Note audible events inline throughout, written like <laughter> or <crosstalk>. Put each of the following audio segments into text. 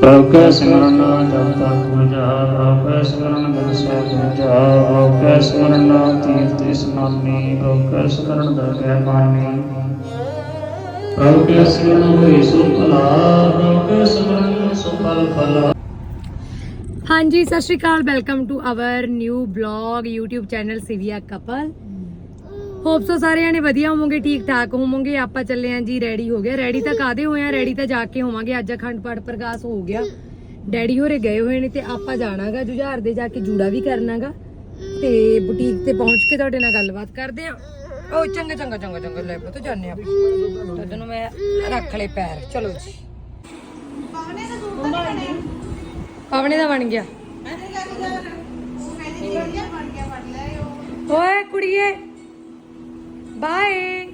ਪ੍ਰਭ ਕੈ ਸਿਮਰਨ ਜਪ ਤਪ ਪੂਜਾ ਪ੍ਰਭ ਕੈ ਸਿਮਰਨ ਗੁਰ ਸਾਹਿਬ ਪੂਜਾ ਪ੍ਰਭ ਕੈ ਸਿਮਰਨ ਤੀਰਥ ਇਸਨਾਨੀ ਪ੍ਰਭ ਕੈ ਸਿਮਰਨ ਦਰਗਹਿ ਮਾਨੀ ਪ੍ਰਭ ਕੈ ਸਿਮਰਨ ਹੋਈ ਸੁਖ ਭਲਾ ਪ੍ਰਭ ਕੈ ਸਿਮਰਨ ਸੁਫਲ ਫਲਾ ਹਾਂਜੀ, ਸਤਿ ਸ਼੍ਰੀ ਅਕਾਲ, welcome to our new blog, YouTube channel Sivia couple. Hope so ਸਾਰੇ ਜਾਣੇ ਵਧੀਆ ਹੋਵੋਗੇ ਠੀਕ ਠਾਕ ਹੋਵੋਗੇ ਆਪਾਂ ਚੱਲੇ ਆਂ ਜੀ ਰੈਡੀ ਹੋ ਗਿਆ। ਰੈਡੀ ਤਾਂ ਕਾਦੇ ਹੋਏ ਆ? ਰੈਡੀ ਤਾਂ ਜਾ ਕੇ ਹੋਵਾਂਗੇ। ਅੱਜ ਅਖੰਡ ਪਾਠ ਪ੍ਰਕਾਸ਼ ਹੋ ਗਿਆ। ਡੈਡੀ ਹੋਰੇ ਗਏ ਹੋਏ ਨੇ ਤੇ ਆਪਾਂ ਜਾਣਾਗਾ ਜੁਝਾਰ ਦੇ ਜਾ ਕੇ ਜੂੜਾ ਵੀ ਕਰਨਾਗਾ। ਤੇ ਬੁਟੀਕ ਤੇ ਪਹੁੰਚ ਕੇ ਤੁਹਾਡੇ ਨਾਲ ਗੱਲਬਾਤ ਕਰਦੇ ਆਂ। ਓ ਚੰਗਾ ਚੰਗਾ ਚੰਗਾ ਚੰਗਾ ਲੈ ਪੁੱਤ ਜਾਣੇ ਆਪਾਂ ਤਦ ਨੂੰ ਮੈਂ ਰੱਖ ਲਏ ਪੈਰ। ਚਲੋ ਜੀ। ਪਾਵਣੇ ਦਾ ਬਣ ਗਿਆ। ਓਏ ਕੁੜੀਏ ਬਾਏ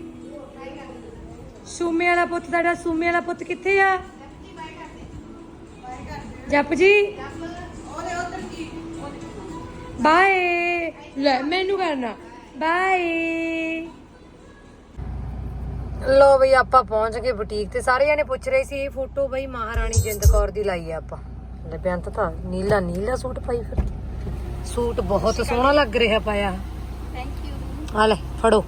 ਸੂਮੇ ਵਾਲਾ ਪੁੱਤ ਤੁਹਾਡਾ ਸੂਮੇ ਵਾਲਾ ਪੁੱਤ ਕਿੱਥੇ ਆ? ਜਪ ਜੀ। ਬਾਏ ਲੈ ਮੈਨੂੰ ਕਰਨਾ। ਬਾਏ ਲੋ ਬਈ ਆਪਾਂ ਪਹੁੰਚ ਗਏ ਬੁਟੀਕ ਤੇ। ਸਾਰੇ ਜਣੇ ਪੁੱਛ ਰਹੇ ਸੀ ਇਹ ਫੋਟੋ ਬਈ ਮਹਾਰਾਣੀ ਜਿੰਦ ਕੌਰ ਦੀ ਲਾਈ ਆ ਆਪਾਂ। ਲੈ ਬੇਅੰਤ ਤਾਂ ਨੀਲਾ ਨੀਲਾ ਸੂਟ ਪਾਈ ਫਿਰ। ਸੂਟ ਬਹੁਤ ਸੋਹਣਾ ਲੱਗ ਰਿਹਾ ਪਾਇਆ। ਥੈਂਕ ਯੂ ਆ ਲੈ ਫੜੋ।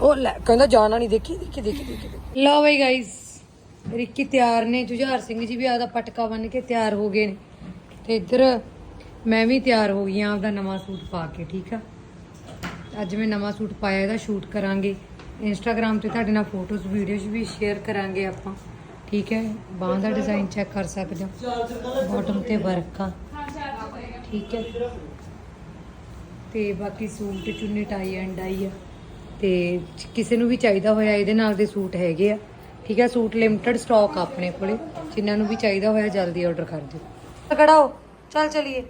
ਉਹ ਲੈ, ਕਹਿੰਦਾ ਜਾਣਾ ਨਹੀਂ ਦੇਖੀ ਦੇਖੀ ਦੇਖੀ ਦੇਖੀ ਲਓ ਬਈ ਗਾਇਸ ਰਿੱਕੀ ਤਿਆਰ ਨੇ, ਜੁਝਾਰ ਸਿੰਘ ਜੀ ਵੀ ਆਦਾ ਪਟਕਾ ਬੰਨ ਕੇ ਤਿਆਰ ਹੋ ਗਏ ਨੇ। ਤੇ ਇੱਧਰ ਮੈਂ ਵੀ ਤਿਆਰ ਹੋ ਗਈ ਆਂ, ਆਪਦਾ ਨਵਾਂ ਸੂਟ ਪਾ ਕੇ, ਠੀਕ ਆ? ਅੱਜ ਮੈਂ ਨਵਾਂ ਸੂਟ ਪਾਇਆ, ਇਹਦਾ ਸ਼ੂਟ ਕਰਾਂਗੇ। ਇੰਸਟਾਗ੍ਰam ਤੇ ਤੁਹਾਡੇ ਨਾਲ ਫੋਟੋਜ਼ ਵੀਡੀਓਜ਼ ਵੀ ਸ਼ੇਅਰ ਕਰਾਂਗੇ ਆਪਾਂ, ਠੀਕ ਹੈ? ਬਾਹਾਂ ਦਾ ਡਿਜ਼ਾਈਨ ਚੈੱਕ ਕਰ ਸਕਦੇ ਹੋ। ਬਾਟਮ ਤੇ ਵਰਕ ਆ, ਠੀਕ ਹੈ? ਤੇ ਬਾਕੀ ਸੂਟ, ਚੁੰਨੀ ਟਾਈ ਐਂਡ ਆਈ ਆ। ਤੇ ਕਿਸੇ ਨੂੰ ਵੀ ਚਾਹੀਦਾ ਹੋਇਆ ਇਹਦੇ ਨਾਲ ਦੇ ਸੂਟ ਹੈਗੇ ਆ। ਠੀਕ ਹੈ ਸੂਟ ਲਿਮਟਿਡ ਸਟਾਕ ਆਪਣੇ ਕੋਲੇ। ਜਿਨ੍ਹਾਂ ਨੂੰ ਵੀ ਚਾਹੀਦਾ ਹੋਇਆ ਜਲਦੀ ਆਰਡਰ ਕਰ ਦਿਓ। ਖੜਾਓ ਚੱਲ ਚਲੀਏ।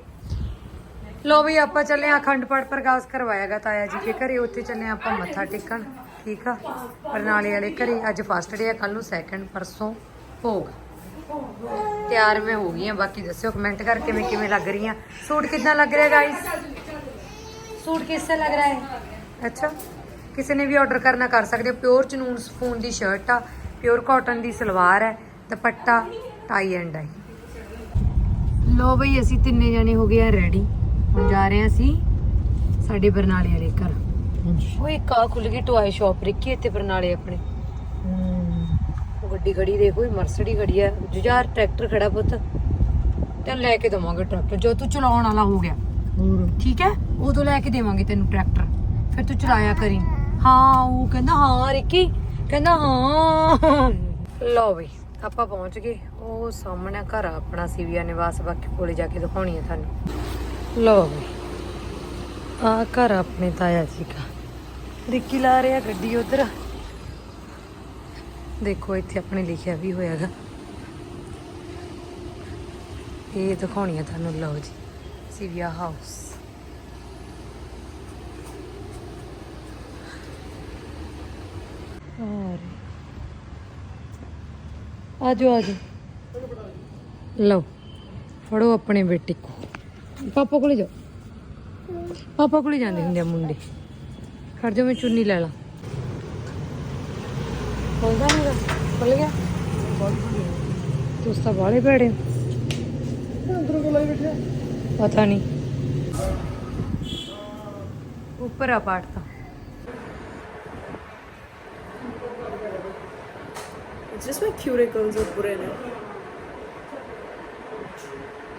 ਲੋ ਵੀ ਆਪਾਂ ਚੱਲੇ ਆ ਅਖੰਡ ਪਾਠ ਪ੍ਰਕਾਸ਼ ਕਰਵਾਇਆਗਾ ਤਾਇਆ ਜੀ ਕੇ ਘਰੇ। ਉੱਥੇ ਚੱਲੇ ਆਪਾਂ ਮੱਥਾ ਟੇਕਣ। ਠੀਕ ਆ? ਬਰਨਾਲੇ ਵਾਲੇ ਘਰੇ। ਅੱਜ ਫਸਟ ਡੇ ਆ ਕੱਲ ਨੂੰ ਸੈਕੰਡ ਪਰਸੋਂ ਭੋਗ। ਤਿਆਰ ਮੈਂ ਹੋ ਗਈ ਆ। ਬਾਕੀ ਦੱਸਿਓ ਕਮੈਂਟ ਕਰਕੇ ਮੈਂ ਕਿਵੇਂ ਲੱਗ ਰਹੀ ਆ ਸੂਟ ਕਿਦਾਂ ਲੱਗ ਰਿਹਾ ਗਾਇਸ ਸੂਟ ਕਿਸ ਕਿਸसे ਲੱਗ ਰਿਹਾ ਹੈ ਅੱਛਾ। ਕਿਸੇ ਨੇ ਵੀ ਆਰਡਰ ਕਰਨਾ ਕਰ ਸਕਦੇ ਹੋ। ਪਿਓਰ ਚਨੂਨ ਸਪੂਨ ਦੀ ਸ਼ਰਟ ਆ ਪਿਓਰ ਕਾਟਨ ਦੀ ਸਲਵਾਰ ਹੈ ਦੁਪੱਟਾ ਟਾਈ ਐਂਡ ਡਾਈ ਲੋ ਬਈ ਅਸੀਂ ਤਿੰਨੇ ਜਣੇ ਹੋ ਗਏ ਆ ਰੈਡੀ ਹੁਣ ਜਾ ਰਹੇ ਹਾਂ ਅਸੀਂ ਸਾਡੇ ਬਰਨਾਲੇ ਵਾਲੇ ਘਰ। ਉਹ ਇੱਕ ਆ ਖੁੱਲ ਗਈ ਟੋਏ ਸ਼ਾਪ ਰਿੱਕੀ ਇੱਥੇ ਬਰਨਾਲੇ ਆਪਣੇ। ਉਹ ਗੱਡੀ ਖੜੀ ਦੇਖੋ ਇਹ ਮਰਸਡੀ ਖੜੀ ਆ। ਜੁਝਾਰ ਟਰੈਕਟਰ ਖੜਾ ਪੁੱਤ। ਤੇ ਲੈ ਕੇ ਦਵਾਂਗੇ ਟਰੈਕਟਰ ਜੋ ਤੂੰ ਚਲਾਉਣ ਵਾਲਾ ਹੋ ਗਿਆ। ਠੀਕ ਹੈ? ਉਦੋਂ ਲੈ ਕੇ ਦੇਵਾਂਗੇ ਤੈਨੂੰ ਟਰੈਕਟਰ ਫਿਰ ਤੂੰ ਚਲਾਇਆ ਕਰੀ। ਹਾਂ, ਉਹ ਕਹਿੰਦਾ, ਹਾਂ, ਰਿੱਕੀ, ਕਹਿੰਦਾ, ਹਾਂ। ਲਓ ਵੀ, ਆਪਾਂ ਪਹੁੰਚ ਗਏ। ਉਹ ਸਾਹਮਣੇ ਘਰ ਆ ਆਪਣਾ ਸੀਵੀਆ ਨਿਵਾਸ, ਬਾਕੀ ਕੋਲੇ ਜਾ ਕੇ ਦਿਖਾਉਣੀ ਹੈ ਤੁਹਾਨੂੰ। ਲਓ ਬਈ ਆ ਘਰ ਆਪਣੇ ਤਾਇਆ ਜੀ ਦਾ। ਰਿੱਕੀ ਲਾ ਰਿਹਾ ਗੱਡੀ ਉਧਰ। ਦੇਖੋ, ਇੱਥੇ ਆਪਣੇ ਲਿਖਿਆ ਵੀ ਹੋਇਆਗਾ ਇਹ ਦਿਖਾਉਣੀ ਹੈ ਤੁਹਾਨੂੰ, ਲਓ ਜੀ, ਸੀਵੀਆ ਹਾਊਸ। ਔਰ ਆਜੋ ਆਜੋ। ਲਓ ਫੜੋ ਆਪਣੇ ਬੇਟੇ ਕੋ। ਪਾਪਾ ਕੋਲੇ ਜਾਓ। ਪਾਪਾ ਕੋਲੇ ਜਾਂਦੇ ਹੁੰਦੇ ਆ ਮੁੰਡੇ। ਖੜ ਜਾ ਮੈਂ ਚੁੰਨੀ ਲੈ ਲਾ। ਖੋਲਦਾ ਨਹੀਂ ਖੁੱਲ ਗਿਆ? ਤੁਸੀਂ ਤਾਂ ਬਾਲੇ ਭੈੜੇ। ਪਤਾ ਨਹੀਂ ਉੱਪਰ ਆ ਪਾਠ It's just my cuticles are pure in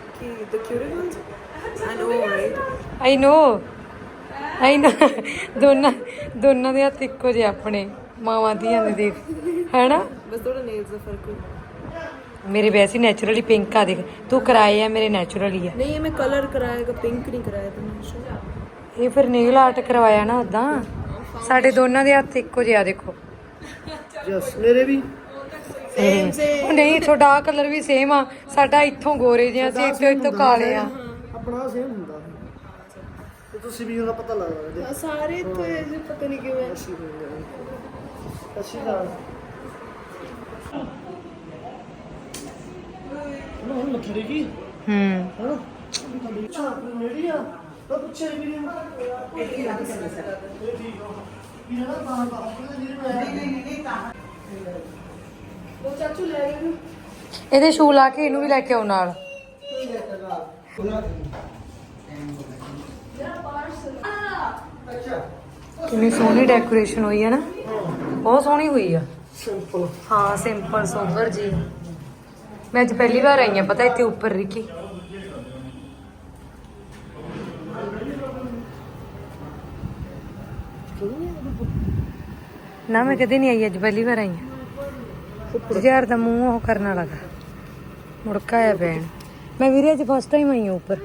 Okay, the cuticles? I know, right? ਆਈ ਨੋ ਆਈ ਨੋ ਦੋਨਾਂ ਦੋਨਾਂ ਦੇ ਹੱਥ ਇੱਕੋ ਜਿਹੇ ਆਪਣੇ ਮਾਵਾਂ ਦੀਆਂ ਦੇ ਦੇਖ। ਹੈਨਾ? ਬਸ ਥੋੜਾ nails ਦਾ ਫ਼ਰਕ ਹੈ ਮੇਰੇ ਵੈਸੇ ਨੈਚੁਰਲੀ ਪਿੰਕ ਆ ਦੇਖ। ਤੂੰ ਕਰਾਏ ਆ ਮੇਰੇ ਨੈਚੁਰਲੀ ਆ। ਨਹੀਂ ਇਹ ਮੈਂ ਕਲਰ ਕਰਾਏਗਾ ਪਿੰਕ ਨਹੀਂ ਕਰਾਇਆ ਤਾਂ ਮੈਂ sure। ਇਹ ਫਿਰ ਨੇਲ ਆਰਟ ਕਰਵਾਇਆ ਨਾ ਉਦਾਂ ਸਾਡੇ ਦੋਨਾਂ ਦੇ ਹੱਥ ਇੱਕੋ ਜਿਹੇ ਆ ਦੇਖੋ। ਯਸ ਮੇਰੇ ਵੀ। Same. <laughs> ਉਹ ਨਹੀਂ ਤੁਹਾਡਾ ਕਲਰ ਵੀ ਸੇਮ ਆ। ਸਾਡਾ ਇੱਥੋਂ ਗੋਰੇ ਜਿਹਾ ਸੀ ਇੱਥੋਂ ਇੱਥੋਂ ਕਾਲੇ ਆ। ਆਪਣਾ ਸੇਮ ਹੁੰਦਾ। ਤੇ ਤੁਸੀਂ ਵੀ ਉਹਦਾ ਪਤਾ ਲੱਗਦਾ ਜੇ ਸਾਰੇ ਇੱਥੇ ਜੇ ਪਤਾ ਨਹੀਂ ਕਿਵੇਂ। ਅੱਛੀ ਹੋਊਗਾ ਅੱਛੀ ਗੱਲ ਨਾ ਹੁਣ ਮੱਥੜੀ ਕੀ ਹੂੰ। ਹਾਂ। ਅੱਛਾ ਮੇਰੀ ਆ। ਤਾਂ ਪੁੱਛਿਆ ਵੀ ਨਹੀਂ ਇਹ ਕੀ ਲੱਗ ਸਕਦਾ ਇਹ ਠੀਕ ਹੋ ਇਹ ਨਾ ਤਾਂ ਤਾਂ ਆਪਣੇ ਜਿਹੜੇ ਮੈਂ ਉਹ ਚਾਚੂ ਲੈ ਗਏ ਇਹਦੇ ਸ਼ੂ ਲਾ ਕੇ ਇਹਨੂੰ ਵੀ ਲੈ ਕੇ ਆਓ ਨਾਲ। ਕਿੰਨੀ ਸੋਹਣੀ ਡੈਕੋਰੇਸ਼ਨ ਹੋਈ ਹੈ ਨਾ। ਬਹੁਤ ਸੋਹਣੀ ਹੋਈ ਆ। ਸਿੰਪਲ ਹਾਂ ਸਿੰਪਲ ਸੋਬਰ ਜੀ। ਮੈਂ ਅੱਜ ਪਹਿਲੀ ਵਾਰ ਆਈ ਆ ਪਤਾ ਇੱਥੇ ਉੱਪਰ ਰਿਕੀ। ਨਾ ਮੈਂ ਕਦੇ ਨਹੀਂ ਆਈ ਅੱਜ ਪਹਿਲੀ ਵਾਰ ਆਈ ਆ ਯਾਰ ਦਾ ਮੂੰਹ ਉਹ ਕਰਨ ਵਾਲਾ ਮੁੜਕਾ ਆਇਆ ਪੈਣ ਮੈਂ ਵੀਰੇ ਅੱਜ ਫਸਟ ਟਾਈਮ ਆਈ ਹਾਂ ਉੱਪਰ।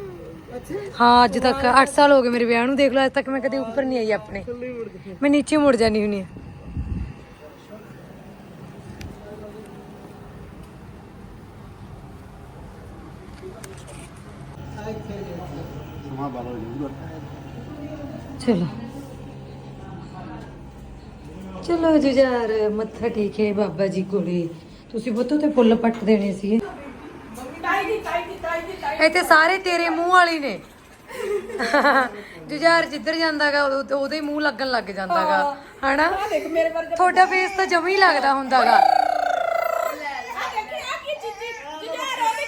ਹਾਂ ਅੱਜ ਤੱਕ 8 ਸਾਲ ਹੋ ਗਏ ਮੇਰੇ ਵਿਆਹ ਨੂੰ ਦੇਖ ਲਓ ਅੱਜ ਤੱਕ ਮੈਂ ਕਦੇ ਉੱਪਰ ਨਹੀਂ ਆਈ ਆਪਣੇ। ਮੈਂ ਨੀਚੇ ਮੁੜ ਜਾਨੀ ਹੁੰਨੀ ਆ ਚਲੋ। ਚਲੋ ਜੁਝਾਰ ਮੱਥਾ ਟੇਕੇ ਬਾਬਾ ਜੀ ਕੋਲੇ। ਤੁਸੀਂ ਬੁੱਤੋ ਤੇ ਫੁੱਲ ਪੱਟ ਦੇਣੇ ਸੀ ਇੱਥੇ ਸਾਰੇ ਤੇਰੇ ਮੂੰਹ ਵਾਲੀ ਨੇ। ਜੁਝਾਰ ਜਿੱਧਰ ਜਾਂਦਾਗਾ ਉਹਦੇ ਹੀ ਮੂੰਹ ਲੱਗਣ ਲੱਗ ਜਾਂਦਾਗਾ। ਹਨਾ? ਤੁਹਾਡਾ ਫੇਸ ਤਾਂ ਜਮੀ ਲੱਗਦਾ ਹੁੰਦਾਗਾ।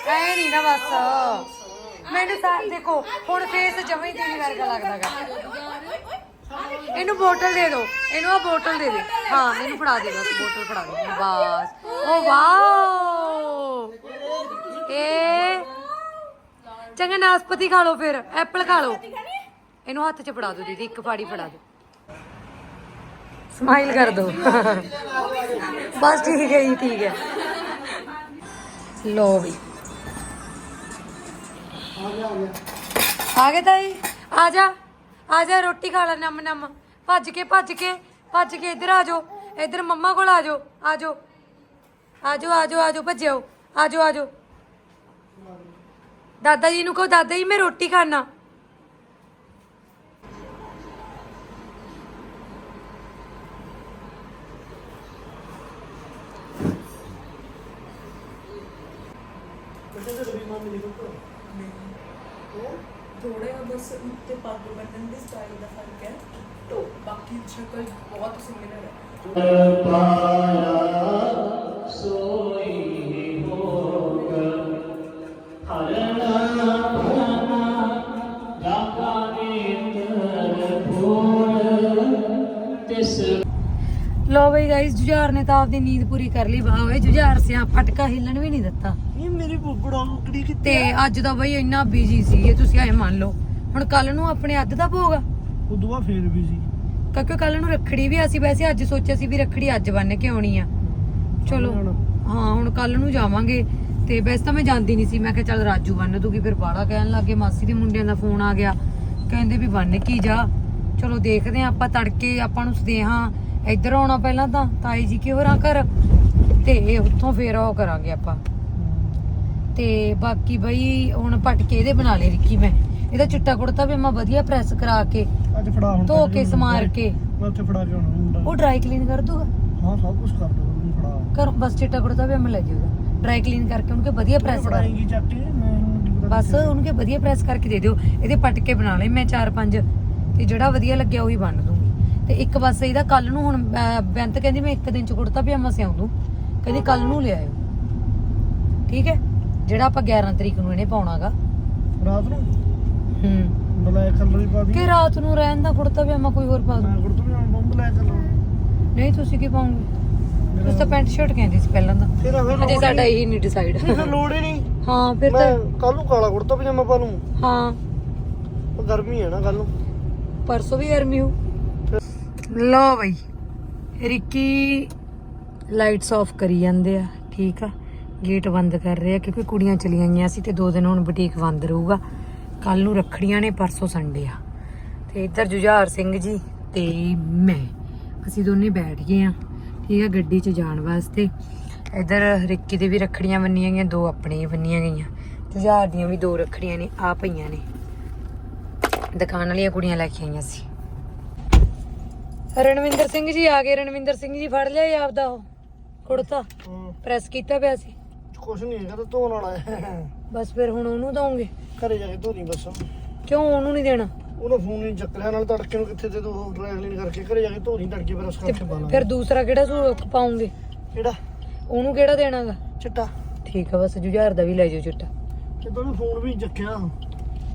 ਐ ਨਹੀਂ ਨਾ ਬਸ। ਮੈਨੂੰ ਤਾਂ ਦੇਖੋ ਹੁਣ ਫੇਸ ਜਮੀ ਤੇਰੀ ਵਰਗਾ ਲੱਗਦਾਗਾ। ਇਹਨੂੰ ਬੋਤਲ ਦੇ ਦਿਓ ਇਹਨੂੰ ਆ ਬੋਤਲ ਦੇ ਦੇ। ਹਾਂ, ਇਹਨੂੰ ਫੜਾ ਦੇ ਬਸ, ਬੋਤਲ ਫੜਾ ਦੇ। ਬਸ। ਓ ਵਾਓ! ਇਹ ਚੰਗਾ, ਨਾਸਪਤੀ ਖਾ ਲਓ ਫਿਰ। ਐਪਲ ਖਾ ਲਓ। ਇਹਨੂੰ ਹੱਥ 'ਚ ਫੜਾ ਦਿਓ ਦੀਦੀ, ਇੱਕ ਫਾੜੀ ਫੜਾ ਦਿਓ ਸਮਾਈਲ ਕਰ ਦਿਓ ਬਸ ਠੀਕ ਹੈ ਜੀ, ਠੀਕ ਹੈ। ਲੋ ਵੀ। ਆ ਗਏ ਤਾਈ? ਆ ਜਾ। ਆ ਜਾ ਰੋਟੀ ਖਾ ਲੈ ਨਮ ਨਮ। ਭੱਜ ਕੇ ਭੱਜ ਕੇ ਭੱਜ ਕੇ ਇੱਧਰ ਆ ਜਾਓ। ਇੱਧਰ ਮੰਮਾ ਕੋਲ ਆ ਜਾਓ। ਆ ਜਾਓ। ਆ ਜਾਓ ਆ ਜਾਓ ਆ ਜਾਓ, ਭੱਜਿਓ। ਆ ਜਾਓ ਆ ਜਾਓ। ਦਾਦਾ ਜੀ ਨੂੰ ਕਹੋ, ਦਾਦਾ ਜੀ, ਮੈਂ ਰੋਟੀ ਖਾਣਾ। ਥੋੜਾ ਜਿਹਾ ਬਸ ਉੱਤੇ ਪੱਗ ਬੰਨਣ ਦੇ ਸਟਾਈਲ ਦਾ ਫ਼ਰਕ ਹੈ ਤੋ ਬਾਕੀ ਸ਼ਕਲ ਬਹੁਤ ਸਿਮਿਲਰ ਹੈ ਲੋ ਬਈ ਗਾਇਸ ਜੁਝਾਰ ਨੇ ਤਾਂ ਆਪਦੀ ਨੀਂਦ ਪੂਰੀ ਕਰ ਲਈ ਵਾਹ ਓਏ ਜੁਝਾਰ ਸਿਆ ਫਟਕਾ ਹਿੱਲਣ ਵੀ ਨਹੀਂ ਦਿੱਤਾ ਇਹ ਮੇਰੀ ਬੁੱਬੜਾ ਕੁਕੜੀ ਕਿੱਥੇ ਤੇ ਅੱਜ ਦਾ ਬਈ ਇੰਨਾ ਬਿਜ਼ੀ ਸੀ ਤੁਸੀਂ ਐ ਮੰਨ ਲਓ। ਹੁਣ ਕੱਲ ਨੂੰ ਆਪਣੇ ਅੱਧ ਦਾ ਭੋਗ ਆ। ਉਦੋਂ ਬਾਅਦ ਫੇਰ ਵੀ ਸੀ ਕਿਉਂਕਿ ਕੱਲ ਨੂੰ ਰੱਖੜੀ ਵੀ ਆ, ਅਸੀਂ ਵੈਸੇ ਅੱਜ ਸੋਚਿਆ ਸੀ ਵੀ ਰੱਖੜੀ ਅੱਜ ਬੰਨ ਕੇ ਆਉਣੀ ਆ। ਚਲੋ ਹਾਂ ਹੁਣ ਕੱਲ ਨੂੰ ਜਾਵਾਂਗੇ। ਤੇ ਵੈਸੇ ਤਾਂ ਮੈਂ ਜਾਂਦੀ ਨਹੀਂ ਸੀ ਮੈਂ ਕਿਹਾ ਚੱਲ ਰਾਜੂ ਬੰਨ ਦੂਗੀ ਫਿਰ ਬਾੜਾ ਕਹਿਣ ਲੱਗੇ ਮਾਸੀ ਦੇ ਮੁੰਡਿਆਂ ਦਾ ਫੋਨ ਆ ਗਿਆ। ਕਹਿੰਦੇ ਵੀ ਬੰਨ ਕੀ ਜਾ। ਚਲੋ ਦੇਖਦੇ ਆ ਆਪਾਂ ਤੜਕੇ ਆਪਾਂ ਨੂੰ ਸਦੇਹਾਂ ਇੱਧਰ ਆਉਣਾ ਪਹਿਲਾਂ ਤਾਂ ਤਾਈ ਜੀ ਕੇ ਹੋਰਾਂ ਘਰ? ਤੇ ਉੱਥੋਂ ਫੇਰ ਉਹ ਕਰਾਂਗੇ ਆਪਾਂ। ਤੇ ਬਾਕੀ ਬਈ ਹੁਣ ਪਟਕੇ ਇਹਦੇ ਬਣਾ ਲਏ ਰਿੱਕੀ ਮੈਂ। ਇਹਦਾ ਚਿੱਟਾ ਕੁੜਤਾ ਵੀ ਮੈਂ ਵਧੀਆ ਪ੍ਰੈਸ ਕਰਾ ਕੇ ਅੱਜ ਫੜਾ ਹੁਣ ਧੋ ਕੇ ਸਮਾਰ ਕੇ। ਮੈਂ ਉੱਥੇ ਫੜਾ ਕੇ ਆਉਣਾ ਮੁੰਡਾ ਉਹ ਡਰਾਈ ਕਲੀਨ ਕਰ ਦੂਗਾ? ਹਾਂ ਸਭ ਕੁਝ ਕਰ ਦੋ ਉਹਨੂੰ ਫੜਾ। ਕਰ ਬਸ ਚਿੱਟਾ ਕੁੜਤਾ ਵੀ ਮੈਂ ਲੈ ਜਾਊਗਾ। ਡਰਾਈ ਕਲੀਨ ਕਰਕੇ ਉਹਨੂੰ ਕੇ ਵਧੀਆ ਪ੍ਰੈਸ ਕਰ। ਫੜਾਏਂਗੀ ਕੇ ਮੈਂ ਬਸ ਉਹਨੂੰ ਕੇ ਵਧੀਆ ਪ੍ਰੈਸ ਕਰਕੇ ਦੇ ਦਿਓ। ਇਹਦੇ ਪਟਕੇ ਬਣਾ ਲਏ ਮੈਂ ਚਾਰ ਪੰਜ। ਤੇ ਜਿਹੜਾ ਵਧੀਆ ਲੱਗਿਆ ਉਹੀ ਬੰਨ ਦੂੰਗੀ। ਤੇ ਇੱਕ ਬਸ ਇਹਦਾ ਕੱਲ ਨੂੰ ਹੁਣ ਬੈਂਤ ਕਹਿੰਦੀ ਮੈਂ ਇੱਕ ਦਿਨ ਚ ਕੁੜਤਾ ਪਜਾਮਾ ਸਿਉਂ ਦੂੰ। ਕਹਿੰਦੀ ਕੱਲ ਨੂੰ ਲੈ ਆਇਓ। ਠੀਕ ਹੈ? ਜਿਹੜਾ ਆਪਾਂ 11 ਤਰੀਕ ਨੂੰ ਇਹਨੇ ਪਾਉਣਾਗਾ। ਰਾਤ ਨੂੰ? ਹੂੰ। ਬਲੈਕ ਕਲਰ ਹੀ ਪਾ ਦੀ ਕਿ ਰਾਤ ਨੂੰ ਰਹਿਣ ਦਾ ਕੁੜਤਾ ਪਜਾਮਾ ਕੋਈ ਹੋਰ ਪਾ ਦੂੰ ਮੈਂ ਕੁੜਤਾ ਵੀ ਬੰਬ ਬਲੈਕ ਕਲਰ ਨਹੀਂ ਤੁਸੀਂ ਕੀ ਪਾਉਂਗੇ ਤੁਸੀਂ ਤਾਂ ਪੈਂਟ ਸ਼ਰਟ ਕਹਿੰਦੀ ਸੀ ਪਹਿਲਾਂ ਤਾਂ। ਫਿਰ ਅਜੇ ਸਾਡਾ ਇਹੀ ਨਹੀਂ ਡਿਸਾਈਡ ਫਿਰ ਲੋੜ ਹੀ ਨਹੀਂ। ਹਾਂ ਫਿਰ ਮੈਂ ਤਾਂ ਕੱਲ ਨੂੰ ਕਾਲਾ ਕੁੜਤਾ ਪਜਾਮਾ ਪਾ ਲੂੰ ਹਾਂ। ਉਹ ਗਰਮੀ ਹੈ ਨਾ ਕੱਲ ਨੂੰ। ਪਰਸੋਂ ਵੀ ਗਰਮੀ ਹੋ ਲਓ ਬਈ ਰਿੱਕੀ ਲਾਈਟਸ ਆਫ ਕਰੀ ਜਾਂਦੇ ਆ ਠੀਕ ਆ? ਗੇਟ ਬੰਦ ਕਰ ਰਹੇ ਆ ਕਿਉਂਕਿ ਕੁੜੀਆਂ ਚਲੀਆਂ ਗਈਆਂ ਸੀ ਤੇ ਦੋ ਦਿਨ ਹੁਣ ਬੁਟੀਕ ਬੰਦ ਰਹੂਗਾ। ਕੱਲ ਨੂੰ ਰੱਖੜੀਆਂ ਨੇ ਪਰਸੋਂ ਸੰਡੇ ਆ। ਤੇ ਇੱਧਰ ਜੁਝਾਰ ਸਿੰਘ ਜੀ ਤੇ ਮੈਂ। ਅਸੀਂ ਦੋਨੇ ਬੈਠ ਗਏ ਆ। ਠੀਕ ਆ ਗੱਡੀ 'ਚ ਜਾਣ ਵਾਸਤੇ। ਇੱਧਰ ਰਿੱਕੀ ਦੇ ਵੀ ਰੱਖੜੀਆਂ ਬੰਨੀਆਂ ਗਈਆਂ ਦੋ ਆਪਣੀਆਂ ਬੰਨੀਆਂ ਗਈਆਂ। ਜੁਝਾਰ ਦੀਆਂ ਵੀ ਦੋ ਰੱਖੜੀਆਂ ਨੇ ਆ ਪਈਆਂ ਨੇ। ਦੁਕਾਨ ਵਾਲੀਆਂ ਕੁੜੀਆਂ ਲੈ ਕੇ ਆਈਆਂ ਸੀ। ਰਣਵਿੰਦਰ ਸਿੰਘ ਜੀ ਆ ਗਏ। ਰਣਵਿੰਦਰ ਸਿੰਘ ਜੀ ਫੜ ਲਿਆ ਆਪਦਾ ਉਹ ਕੁੜਤਾ। ਪ੍ਰੈਸ ਕੀਤਾ ਪਿਆ ਸੀ। ਕੁਛ ਨਹੀਂ ਹੈਗਾ ਤਾਂ ਧੋਣ ਵਾਲਾ ਹੈ। ਬਸ ਫਿਰ ਹੁਣ ਉਹਨੂੰ ਦਵਾਂਗੇ ਘਰੇ ਜਾ ਕੇ ਧੋ ਦੀ ਬਸ। ਕਿਉਂ ਉਹਨੂੰ ਨਹੀਂ ਦੇਣਾ? ਉਹਦਾ ਫੋਨ ਨਹੀਂ ਚੱਕਰਿਆ ਨਾਲ ਤੜਕੇ ਨੂੰ ਕਿੱਥੇ ਤੇ ਤੂੰ ਡਰਾਈਵ ਕਲੀਨ ਕਰਕੇ ਘਰੇ ਜਾ ਕੇ ਧੋ ਦੀ ਤੜਕੇ ਫਿਰ ਉਸ ਤੇ ਕਰਕੇ ਪਾ ਲਾ ਫਿਰ ਦੂਸਰਾ ਕਿਹੜਾ ਸੂਟ ਪਾਉਂਗੇ? ਕਿਹੜਾ? ਉਹਨੂੰ ਕਿਹੜਾ ਦੇਣਾਗਾ? ਚਿੱਟਾ। ਠੀਕ ਆ ਬਸ ਜੁਝਾਰ ਦਾ ਵੀ ਲੈ ਜਾਓ ਚਿੱਟਾ। ਕਿਦੋਂ ਵੀ ਫੋਨ ਵੀ ਨੀ ਚੱਕਿਆ।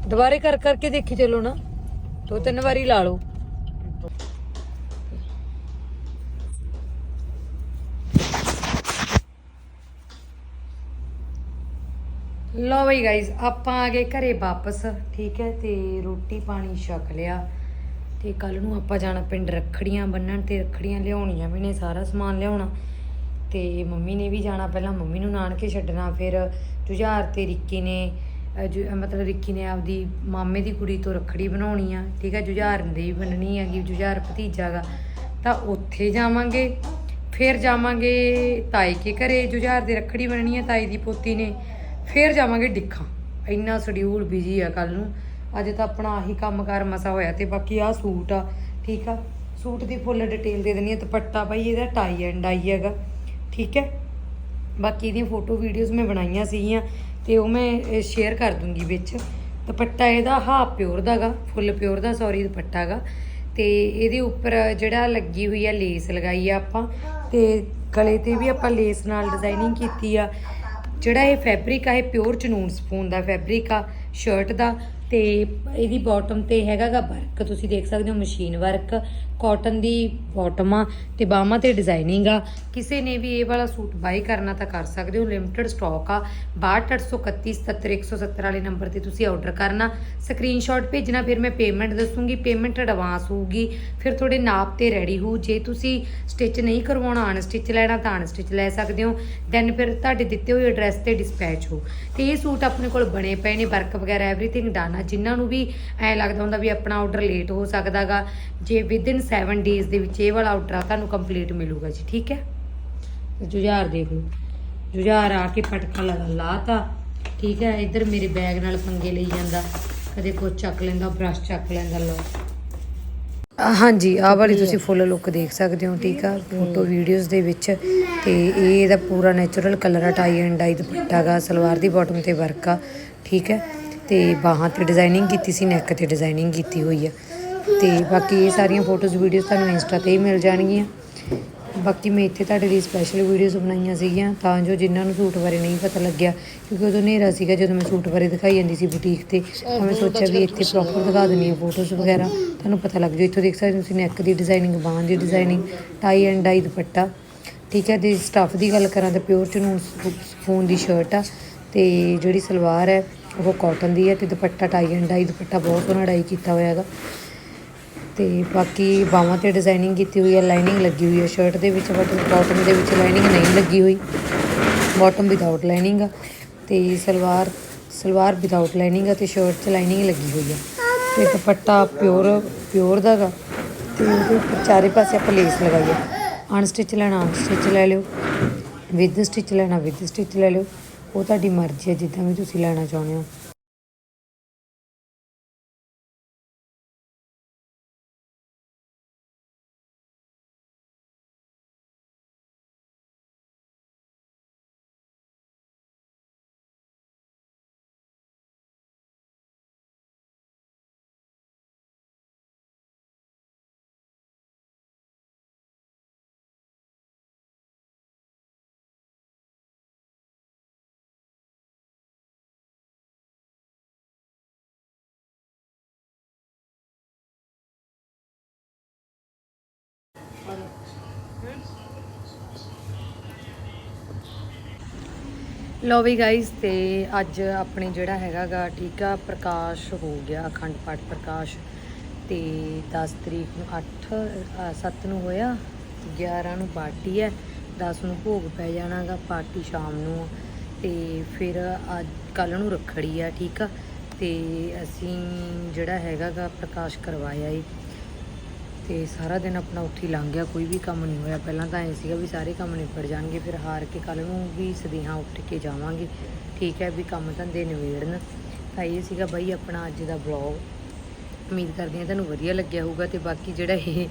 ਦੁਬਾਰੇ ਕਰ ਕਰਕੇ ਦੇਖੀ ਚੱਲੋ ਨਾ। ਦੋ ਤਿੰਨ ਵਾਰੀ ਲਾ ਲਓ। ਲੋ ਬਈ ਗਾਇਜ਼ ਆਪਾਂ ਆ ਗਏ ਘਰੇ ਵਾਪਸ, ਠੀਕ ਹੈ, ਤੇ ਰੋਟੀ ਪਾਣੀ ਛਕ ਲਿਆ। ਤੇ ਕੱਲ ਨੂੰ ਆਪਾਂ ਜਾਣਾ ਪਿੰਡ ਰੱਖੜੀਆਂ ਬੰਨਣ, ਤੇ ਰੱਖੜੀਆਂ ਲਿਆਉਣੀਆਂ ਵੀ ਨੇ, ਸਾਰਾ ਸਮਾਨ ਲਿਆਉਣਾ। ਤੇ ਮੰਮੀ ਨੇ ਵੀ ਜਾਣਾ, ਪਹਿਲਾਂ ਮੰਮੀ ਨੂੰ ਨਾਨਕੇ ਛੱਡਣਾ, ਫਿਰ ਜੁਝਾਰ ਤੇ ਰਿੱਕੀ ਨੇ ਜੁ- ਮਤਲਬ ਰਿੱਕੀ ਨੇ ਆਪਦੀ ਮਾਮੇ ਦੀ ਕੁੜੀ ਤੋਂ ਰੱਖੜੀ ਬਣਾਉਣੀ ਆ, ਠੀਕ ਹੈ, ਜੁਝਾਰ ਦੇ ਵੀ ਬੰਨਣੀ ਹੈਗੀ, ਜੁਝਾਰ ਭਤੀਜਾ ਦਾ। ਤਾਂ ਉੱਥੇ ਜਾਵਾਂਗੇ, ਫਿਰ ਜਾਵਾਂਗੇ ਤਾਈ ਕੇ ਘਰੇ, ਜੁਝਾਰ ਦੀ ਰੱਖੜੀ ਬਣਨੀ ਹੈ ਤਾਈ ਦੀ ਪੋਤੀ ਨੇ। ਫਿਰ ਜਾਵਾਂਗੇ ਡਿੱਖਾਂ। ਇੰਨਾ ਸ਼ਡਿਊਲ ਬਿਜ਼ੀ ਆ ਕੱਲ ਨੂੰ। ਅੱਜ ਤਾਂ ਆਪਣਾ ਆਹੀ ਕੰਮਕਾਰ ਮਸਾ ਹੋਇਆ ਤੇ ਬਾਕੀ ਆਹ ਸੂਟ ਆ, ਠੀਕ ਆ? ਸੂਟ ਦੀ ਫੁੱਲ ਡਿਟੇਲ ਦੇ ਦੇਣੀ ਆ, ਦੁਪੱਟਾ ਭਾਈ ਇਹਦਾ ਟਾਈ ਐਂਡ ਆਈ ਹੈਗਾ, ਠੀਕ ਹੈ? ਬਾਕੀ ਇਹਦੀਆਂ ਫੋਟੋ ਵੀਡੀਓਜ਼ ਮੈਂ ਬਣਾਈਆਂ ਸੀਗੀਆਂ ਤੇ ਉਹ ਮੈਂ ਸ਼ੇਅਰ ਕਰ ਦੂੰਗੀ ਵਿੱਚ। ਦੁਪੱਟਾ ਇਹਦਾ ਹਾਫ ਪਿਓਰ ਦਾਗਾ ਫੁੱਲ ਪਿਓਰ ਦਾ ਸੌਰੀ ਦੁਪੱਟਾ ਗਾ। ਤੇ ਇਹਦੇ ਉੱਪਰ ਜਿਹੜਾ ਲੱਗੀ ਹੋਈ ਆ ਲੇਸ ਲਗਾਈ ਆ ਆਪਾਂ। ਤੇ ਗਲੇ ਤੇ ਵੀ ਆਪਾਂ ਲੇਸ ਨਾਲ ਡਿਜ਼ਾਈਨਿੰਗ ਕੀਤੀ ਆ। ਜਿਹੜਾ ਇਹ ਫੈਬਰਿਕ ਆ ਇਹ ਪਿਓਰ ਚਨੂਨ ਸਪੂਨ ਦਾ ਫੈਬਰਿਕ ਆ ਸ਼ਰਟ ਦਾ। ਤੇ ਇਹਦੀ ਬਾਟਮ ਤੇ ਹੈਗਾਗਾ ਵਰਕ ਤੁਸੀਂ ਦੇਖ ਸਕਦੇ ਹੋ ਮਸ਼ੀਨ ਵਰਕ ਕਾਟਨ ਦੀ ਬਾਟਮ ਆ, ਤੇ ਬਾਹਾਂ ਤੇ ਡਿਜ਼ਾਈਨਿੰਗ ਆ। ਕਿਸੇ ਨੇ ਵੀ ਇਹ ਵਾਲਾ ਸੂਟ ਬਾਈ ਕਰਨਾ ਤਾਂ ਕਰ ਸਕਦੇ ਹੋ ਲਿਮਟਿਡ ਸਟਾਕ ਆ। 6283171170 ਵਾਲੇ ਨੰਬਰ ਤੇ ਤੁਸੀਂ ਆਰਡਰ ਕਰਨਾ। ਸਕਰੀਨਸ਼ਾਟ ਭੇਜਣਾ, ਫਿਰ ਮੈਂ ਪੇਮੈਂਟ ਦੱਸੂਗੀ ਪੇਮੈਂਟ ਐਡਵਾਂਸ ਹੋਊਗੀ, ਫਿਰ ਤੁਹਾਡੇ ਨਾਪ ਤੇ ਰੈਡੀ ਹੋਊ। ਜੇ ਤੁਸੀਂ ਸਟਿਚ ਨਹੀਂ ਕਰਵਾਉਣਾ ਅਨਸਟਿਚ ਲੈਣਾ ਤਾਂ ਅਨਸਟਿਚ ਲੈ ਸਕਦੇ ਹੋ। ਦੈਨ ਫਿਰ ਤੁਹਾਡੇ ਦਿੱਤੇ ਹੋਏ ਐਡਰੈਸ ਤੇ ਡਿਸਪੈਚ ਹੋ ਤੇ ਇਹ ਸੂਟ ਆਪਣੇ ਕੋਲ ਬਣੇ ਪਏ ਨੇ ਵਰਕ ਵਗੈਰਾ ਐਵਰੀਥਿੰਗ ਡਨ ਆ। ਜਿਨ੍ਹਾਂ ਨੂੰ ਵੀ ਐ ਲੱਗਦਾ ਹੁੰਦਾ ਵੀ ਆਪਣਾ ਆਰਡਰ ਲੇਟ ਹੋ ਸਕਦਾਗਾ। ਜੇ ਵਿਦਿਨ 7 ਡੇਜ਼ ਦੇ ਵਿੱਚ ਇਹ ਵਾਲਾ ਆਰਡਰ ਆ ਤੁਹਾਨੂੰ ਕੰਪਲੀਟ ਮਿਲੂਗਾ ਜੀ ਠੀਕ ਹੈ? ਜੁਝਾਰ ਦੇਖ ਲਓ। ਜੁਝਾਰ ਆ ਕੇ ਪਟਕਾ ਲਗਾ ਲਾਤਾ। ਠੀਕ ਹੈ ਇੱਧਰ ਮੇਰੇ ਬੈਗ ਨਾਲ ਪੰਗੇ ਲਈ ਜਾਂਦਾ। ਕਦੇ ਕੁਛ ਚੱਕ ਲੈਂਦਾ ਬ੍ਰਸ਼ ਚੱਕ ਲੈਂਦਾ ਲੋ ਹਾਂਜੀ ਆਹ ਵਾਲੀ ਤੁਸੀਂ ਫੁੱਲ ਲੁੱਕ ਦੇਖ ਸਕਦੇ ਹੋ ਠੀਕ ਆ? ਫੋਟੋ ਵੀਡੀਓਜ਼ ਦੇ ਵਿੱਚ। ਤੇ ਇਹ ਇਹਦਾ ਪੂਰਾ ਨੇਚਰਲ ਕਲਰ ਆ ਟਾਈ ਐਂਡ ਡਾਈ ਦੁਪੱਟਾ ਗਾ ਸਲਵਾਰ ਦੀ ਬਾਟਮ ਤੇ ਵਰਕ ਆ ਠੀਕ ਹੈ? ਤੇ ਬਾਹਾਂ ਤੇ ਡਿਜ਼ਾਈਨਿੰਗ ਕੀਤੀ ਸੀ ਨੈਕ ਤੇ ਡਿਜ਼ਾਈਨਿੰਗ ਕੀਤੀ ਹੋਈ ਆ। ਤੇ ਬਾਕੀ ਇਹ ਸਾਰੀਆਂ ਫੋਟੋਜ਼ ਵੀਡੀਓਜ਼ ਤੁਹਾਨੂੰ ਇੰਸਟਾ ਤੇ ਹੀ ਮਿਲ ਜਾਣਗੀਆਂ। ਬਾਕੀ ਮੈਂ ਇੱਥੇ ਤੁਹਾਡੇ ਲਈ ਸਪੈਸ਼ਲ ਵੀਡੀਓਜ਼ ਬਣਾਈਆਂ ਸੀਗੀਆਂ, ਤਾਂ ਜੋ ਜਿਨ੍ਹਾਂ ਨੂੰ ਸੂਟ ਬਾਰੇ ਨਹੀਂ ਪਤਾ ਲੱਗਿਆ, ਕਿਉਂਕਿ ਉਦੋਂ ਹਨੇਰਾ ਸੀਗਾ ਜਦੋਂ ਮੈਂ ਸੂਟ ਬਾਰੇ ਦਿਖਾਈ ਜਾਂਦੀ ਸੀ ਬੁਟੀਕ ਤੇ, ਤਾਂ ਮੈਂ ਸੋਚਿਆ ਵੀ ਇੱਥੇ ਪ੍ਰੋਪਰ ਦਿਖਾ ਦਿੰਨੀ ਆ ਫੋਟੋਜ਼ ਵਗੈਰਾ, ਤੁਹਾਨੂੰ ਪਤਾ ਲੱਗ ਜਾਊ, ਇੱਥੋਂ ਦੇਖ ਸਕਦੇ ਹੋ ਤੁਸੀਂ ਨੈਕ ਦੀ ਡਿਜ਼ਾਈਨਿੰਗ ਬਾਹਾਂ ਦੀ designing tie and dye dupatta. ਠੀਕ ਹੈ, ਜੇ ਸਟੱਫ ਦੀ ਗੱਲ ਕਰਾਂ ਤਾਂ ਪਿਓਰ ਚਨੂਨ ਫੋਨ ਦੀ ਸ਼ਰਟ ਆ, ਤੇ ਜਿਹੜੀ ਸਲਵਾਰ ਹੈ ਉਹ ਕਾਟਨ ਦੀ ਹੈ ਤੇ ਦੁਪੱਟਾ ਟਾਈ ਐਂਡ ਡਾਈ ਦੁਪੱਟਾ ਬਹੁਤ ਸੋਹਣਾ ਡਾਈ ਕੀਤਾ ਹੋਇਆ ਹੈਗਾ। ਤੇ ਬਾਕੀ ਬਾਹਾਂ ਤੇ ਡਿਜ਼ਾਈਨਿੰਗ ਕੀਤੀ ਹੋਈ ਹੈ ਲਾਈਨਿੰਗ ਲੱਗੀ ਹੋਈ ਹੈ ਸ਼ਰਟ ਦੇ ਵਿੱਚ ਬਟ ਬਾਟਮ ਦੇ ਵਿੱਚ ਲਾਈਨਿੰਗ ਨਹੀਂ ਲੱਗੀ ਹੋਈ। ਬਾਟਮ ਵਿਦਆਊਟ ਲਾਈਨਿੰਗ ਆ ਤੇ ਸਲਵਾਰ ਸਲਵਾਰ ਵਿਦਆਊਟ ਲਾਈਨਿੰਗ ਆ ਤੇ ਸ਼ਰਟ 'ਚ ਲਾਈਨਿੰਗ ਲੱਗੀ ਹੋਈ ਆ। ਤੇ ਦੁਪੱਟਾ ਪਿਓਰ ਪਿਓਰ ਦਾ ਗਾ। ਤੇ ਉਹਦੇ ਉੱਪਰ ਚਾਰੇ ਪਾਸੇ ਆਪਾਂ ਲੇਸ ਲਗਾਈ ਆ। ਅਨਸਟਿਚ ਲੈਣਾ ਅਨਸਟਿਚ ਲੈ ਲਿਓ ਵਿਦ ਸਟਿਚ ਲੈਣਾ ਵਿਦ ਸਟਿਚ ਲੈ ਲਿਓ। ਉਹ ਤੁਹਾਡੀ ਮਰਜ਼ੀ ਹੈ ਜਿੱਦਾਂ ਵੀ ਤੁਸੀਂ ਲੈਣਾ ਚਾਹੁੰਦੇ ਹੋ। ਲੋ ਵੀ ਗਾਇਸ ਤੇ ਅੱਜ ਆਪਣੇ ਜਿਹੜਾ ਹੈਗਾਗਾ ਠੀਕ ਆ, ਪ੍ਰਕਾਸ਼ ਹੋ ਗਿਆ, ਅਖੰਡ ਪਾਠ ਪ੍ਰਕਾਸ਼। ਤੇ 10 ਤਰੀਕ ਨੂੰ 8 7 ਨੂੰ ਹੋਇਆ 11 ਨੂੰ ਪਾਰਟੀ ਹੈ 10 ਨੂੰ ਭੋਗ ਪੈ ਜਾਣਾਗਾ ਪਾਰਟੀ ਸ਼ਾਮ ਨੂੰ। ਆ। ਤੇ ਫਿਰ ਅੱਜ ਕੱਲ ਨੂੰ ਰੱਖੜੀ ਆ, ਠੀਕ ਆ। ਤੇ ਅਸੀਂ ਜਿਹੜਾ ਹੈਗਾਗਾ ਪ੍ਰਕਾਸ਼ ਕਰਵਾਇਆ ਏ। ਤੇ ਸਾਰਾ ਦਿਨ ਆਪਣਾ ਉੱਥੇ ਲੰਘ ਗਿਆ, ਕੋਈ ਵੀ ਕੰਮ ਨਹੀਂ ਹੋਇਆ। ਪਹਿਲਾਂ ਤਾਂ ਐ ਸੀਗਾ ਵੀ ਸਾਰੇ ਕੰਮ ਨਿਬੜ ਜਾਣਗੇ, ਫਿਰ ਹਾਰ ਕੇ ਕੱਲ ਨੂੰ ਵੀ ਸਦੇਹਾਂ ਉੱਠ ਕੇ ਜਾਵਾਂਗੇ। ਠੀਕ ਹੈ ਵੀ ਕੰਮ ਧੰਦੇ ਨਿਬੇੜਨ। ਤਾਂ ਇਹ ਸੀਗਾ ਬਾਈ ਆਪਣਾ ਅੱਜ ਦਾ ਬਲੌਗ ਉਮੀਦ ਕਰਦੀ ਹਾਂ ਤੁਹਾਨੂੰ ਵਧੀਆ ਲੱਗਿਆ ਹੋਊਗਾ ਤੇ ਬਾਕੀ ਜਿਹੜਾ ਇਹ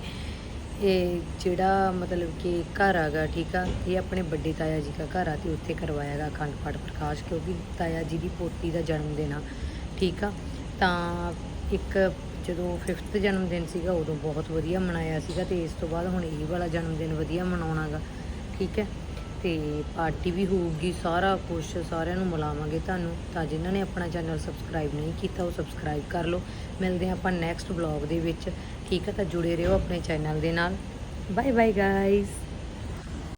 ਇਹ ਜਿਹੜਾ ਮਤਲਬ ਕਿ ਘਰ ਆਗਾ ਠੀਕ ਆ, ਇਹ ਆਪਣੇ ਵੱਡੇ ਤਾਇਆ ਜੀ ਦਾ ਘਰ ਆ ਤੇ ਉੱਥੇ ਕਰਵਾਇਆਗਾ ਅਖੰਡ ਪਾਠ ਪ੍ਰਕਾਸ਼, ਕਿਉਂਕਿ ਤਾਇਆ ਜੀ ਦੀ ਪੋਤੀ ਦਾ ਜਨਮ ਦਿਨ ਆ, ਠੀਕ ਆ। ਤਾਂ ਇੱਕ ਜਦੋਂ 5th ਜਨਮ ਦਿਨ ਸੀਗਾ, ਉਦੋਂ ਬਹੁਤ ਵਧੀਆ ਮਨਾਇਆ ਸੀਗਾ ਤੇ ਇਸ ਤੋਂ ਬਾਅਦ ਹੁਣ ਇਹ ਵਾਲਾ ਜਨਮ ਦਿਨ ਵਧੀਆ ਮਨਾਉਣਾਗਾ, ਠੀਕ ਹੈ? ਤੇ ਪਾਰਟੀ ਵੀ ਹੋਊਗੀ, ਸਾਰਾ ਕੁਝ ਸਾਰਿਆਂ ਨੂੰ ਮਿਲਾਵਾਂਗੇ ਤੁਹਾਨੂੰ। ਤਾਂ ਜਿਨ੍ਹਾਂ ਨੇ ਆਪਣਾ ਚੈਨਲ ਸਬਸਕ੍ਰਾਈਬ ਨਹੀਂ ਕੀਤਾ, ਉਹ ਸਬਸਕ੍ਰਾਈਬ ਕਰ ਲਓ। ਮਿਲਦੇ ਹਾਂ ਆਪਾਂ ਨੈਕਸਟ ਵਲੌਗ ਦੇ ਵਿੱਚ, ਠੀਕ ਹੈ? ਤਾਂ ਜੁੜੇ ਰਹੋ ਆਪਣੇ ਚੈਨਲ ਦੇ ਨਾਲ। Bye bye guys